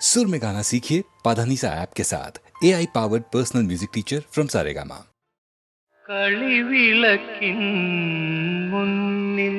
सुर में गाना सीखिए पाधानीसा ऐप के साथ A I powered personal music teacher from Saregama കളിവിളക്കിൻ മുന്നിൽ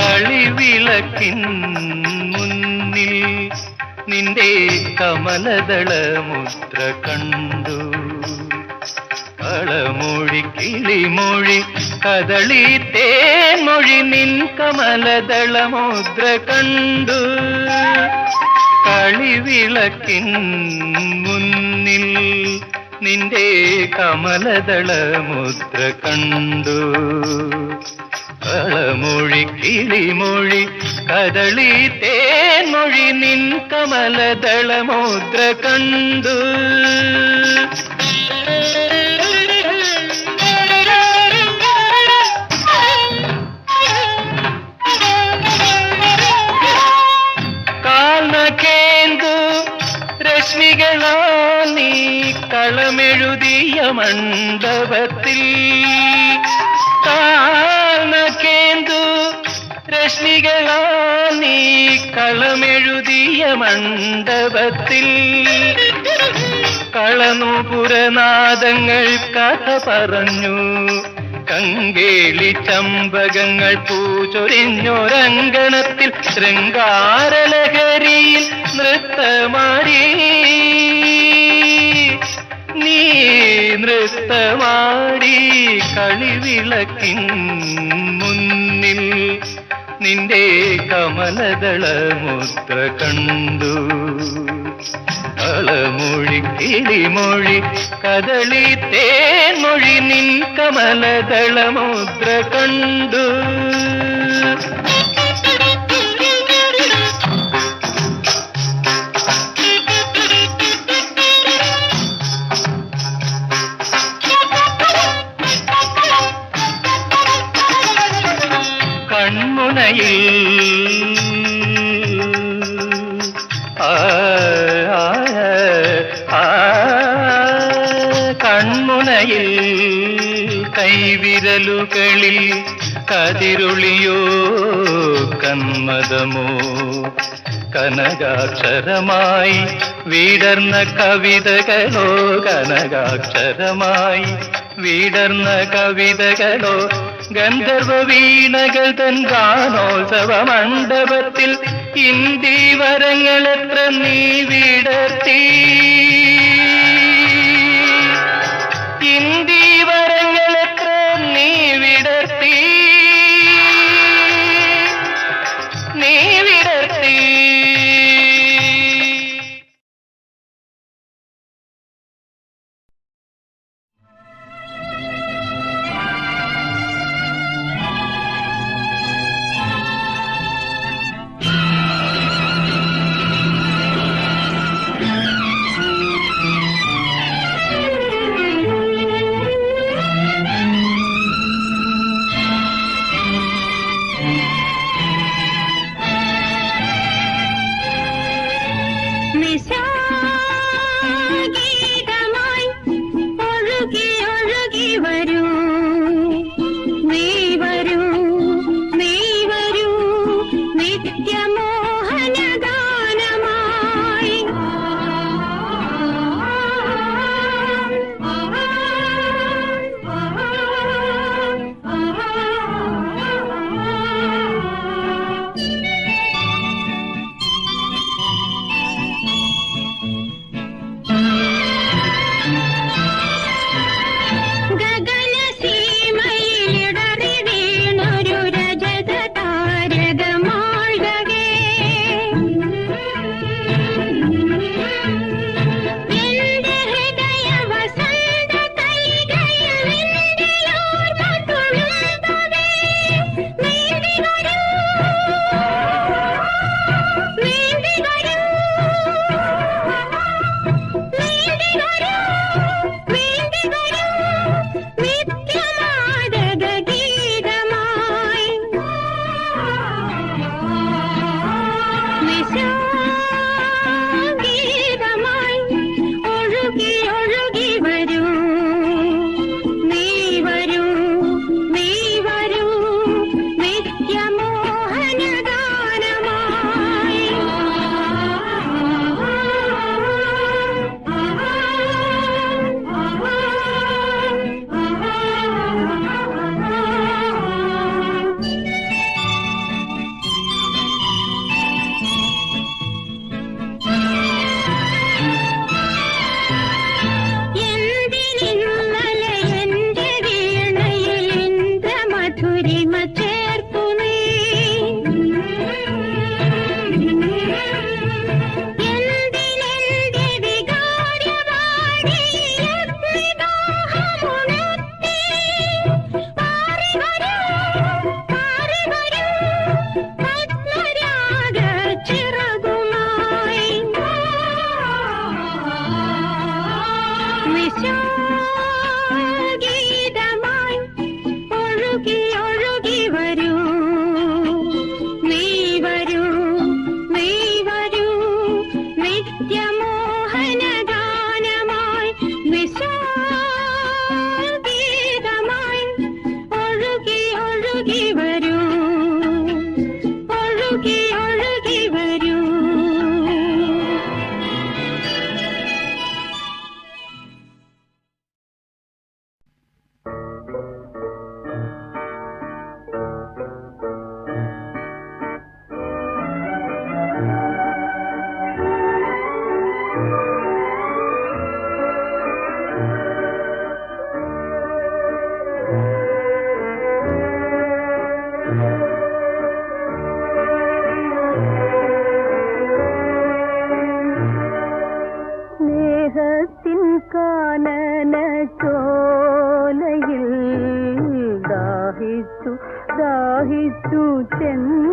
കളിവിളക്കിൻ മുന്നിൽ നിന്റെ കമലദള മുദ്ര കണ്ടു കളമൊഴി കിളിമൊഴി കദളി തേമൊഴി നിൻ കമലദള മുദ്ര കണ്ടു. കളിവിളക്കിൻ മുന്നിൽ നിന്റെ കമലദള മുദ്ര കണ്ടു. കളമൊഴി കിളിമൊഴി കദളി തേൻമൊഴി നിൻ കമലദള മുദ്ര കണ്ടു. രശ്മികളാൽ നീ കളമെഴുതിയ മണ്ഡപത്തിൽ. കാൽനകേന്ദു രശ്മികളാൽ നീ കളമെഴുതിയ മണ്ഡപത്തിൽ. കളനൂപുരനാദങ്ങൾ കഥ പറഞ്ഞു. കങ്കേളി ചമ്പകങ്ങൾ പൂചൊരിഞ്ഞൊരങ്കണത്തിൽ ശൃംഗാരലഹരിയിൽ നൃത്തമാടി. നീ നൃത്തമാടി കളിവിളക്കിൻ മുന്നിൽ നിന്റെ കമലദള മുദ്ര കണ്ടു. കളമൊഴി കിളിമൊഴി കദളി തേൻമൊഴി നിൻ കമലദള മുദ്ര കണ്ടു കൺമുനയിൽ കൈവിരലുകളിൽ കതിരൊളിയോ കന്മദമോ കനകാക്ഷരമായി വീടർന്ന കവിതകളോ? കനകാക്ഷരമായി വീടർന്ന കവിതകളോ? ഗന്ധർവ വീണകൾ തൻ ഗാനോത്സവ മണ്ഡപത്തിൽ ഇന്ദീവരങ്ങൾ എത്ര നീ വിടർത്തി? ഹിന്ദി എത്ര നീ കാലത്തിൻ കാനന ചോലയിൽ ദാഹിച്ചു ദാഹിച്ചു ചെന്ന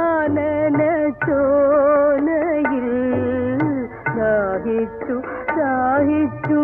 കാനന ചോലയിൽ ദാഹിച്ചു ദാഹിച്ചു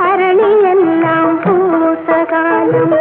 அரளி எல்லாம் பூசகாலம்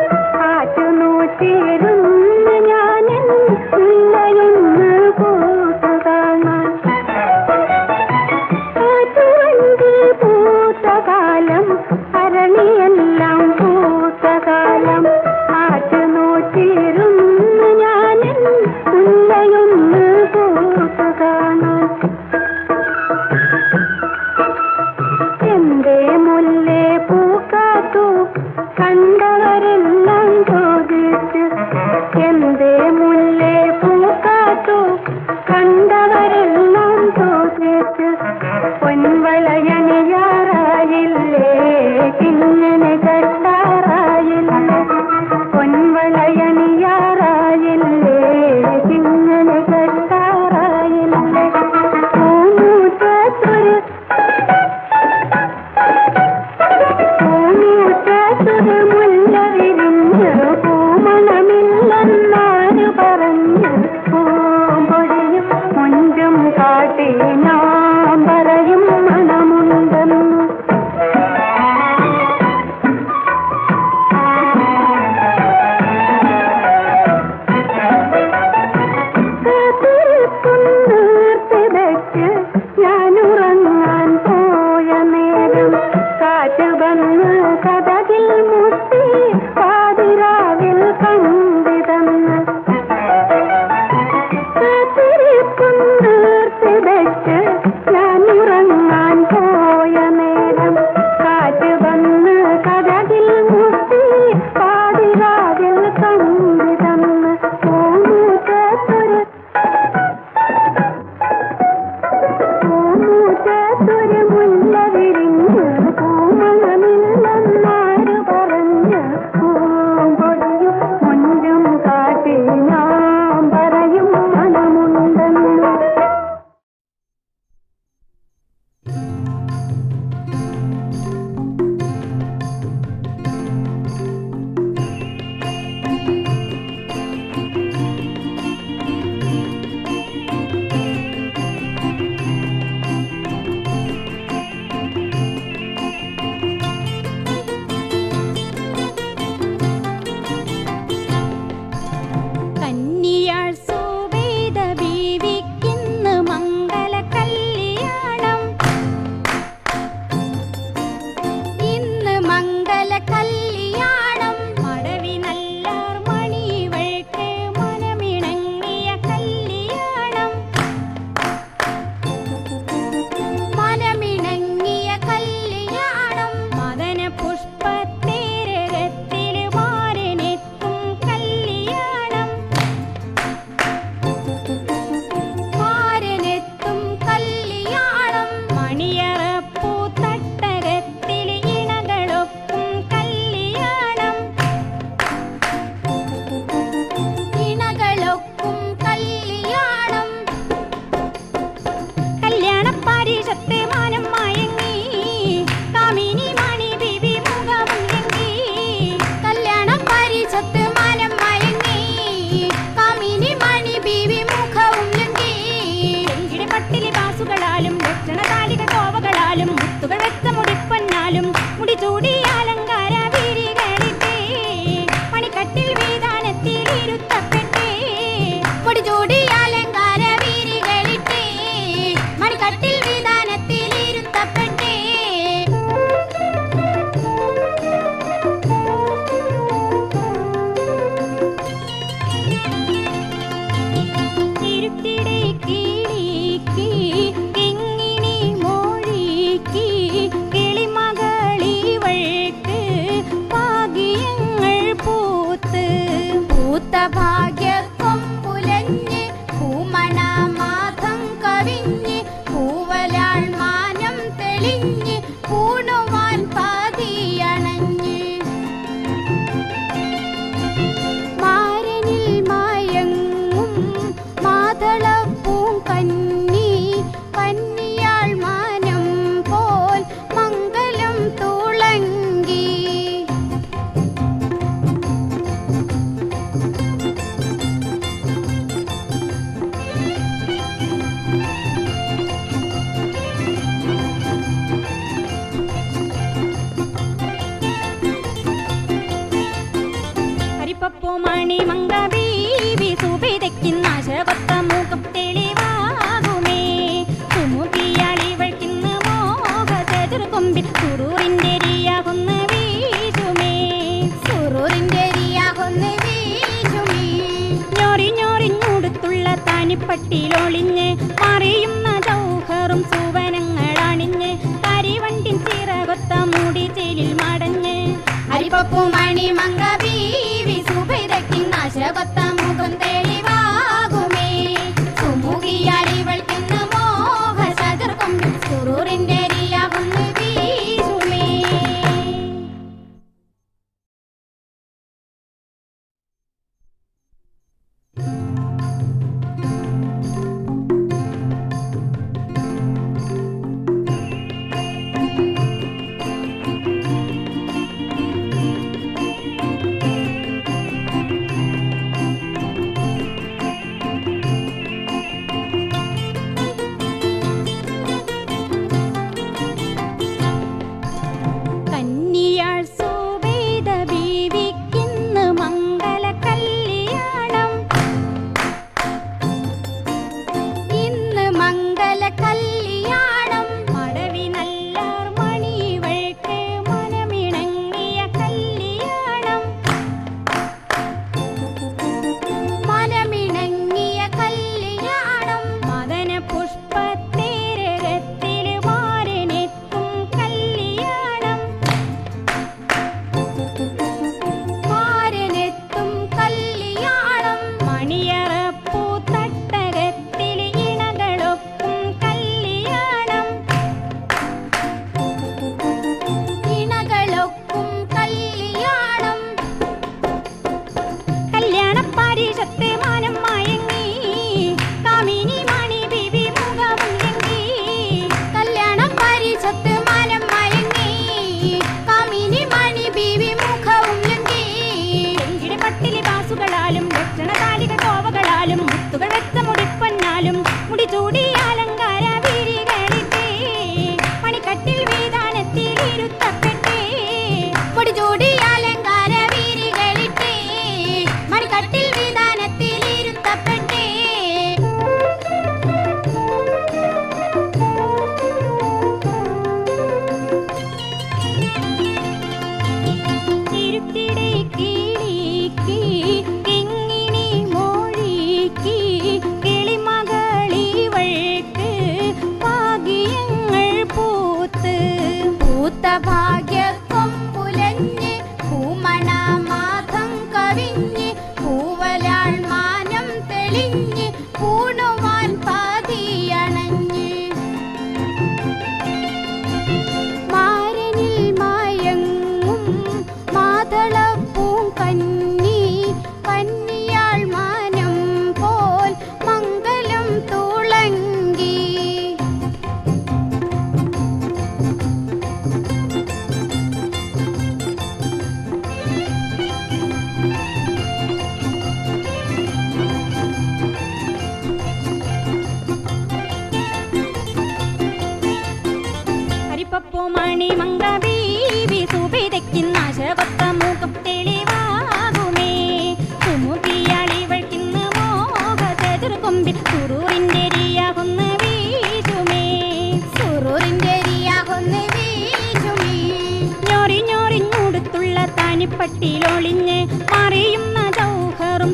மணி மங்கவி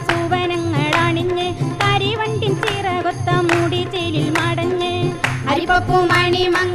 സുവനങ്ങളണിഞ്ഞ് കരിവണ്ടിൻ ചിറകൊത്ത മൂടി ചേലിൽ മടഞ്ഞ് അരിപ്പപ്പൂ മണി മങ്ക